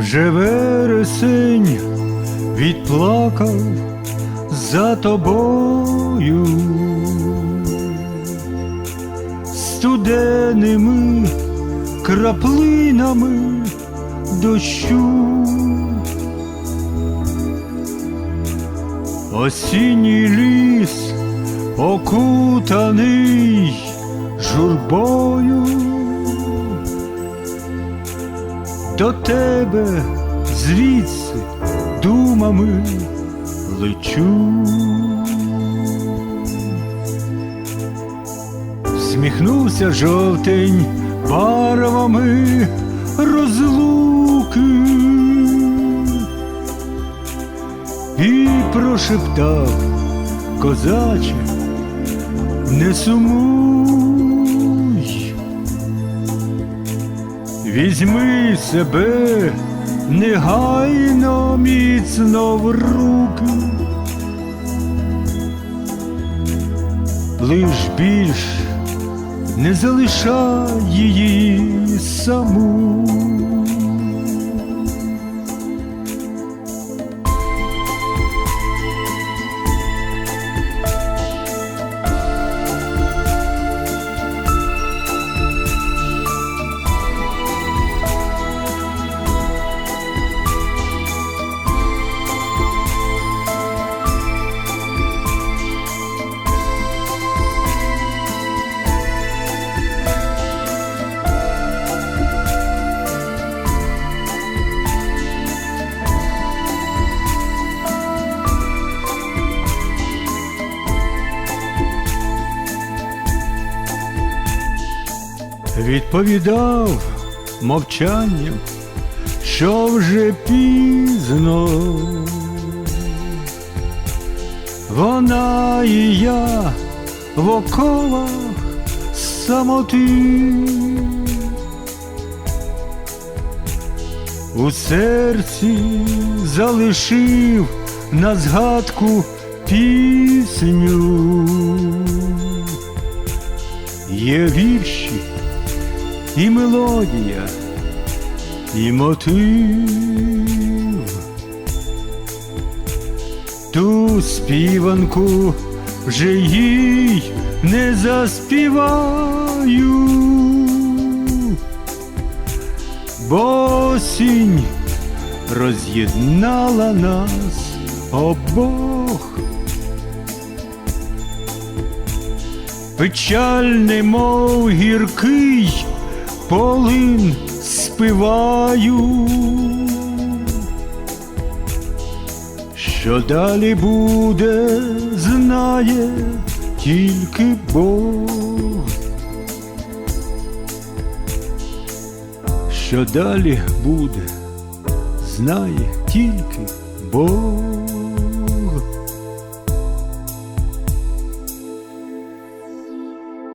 Вже вересень відплакав за тобою студеними краплинами дощу. Осінній ліс окутаний журбою. До тебе звідси думами лечу. Всміхнувся жовтень барвами розлуки і прошептав козаче, не сумуй, візьми себе негайно міцно в руки, лиш більш не залишай її саму. Відповідав мовчанням, що вже пізно. Вона і я в оковах самоти. У серці залишив на згадку пісню. Є вірші і мелодія, і мотив. Ту співанку вже їй не заспіваю, бо осінь роз'єднала нас обох. Печальний, мов гіркий полин співаю. Що далі буде, знає тільки Бог. Що далі буде, знає тільки Бог.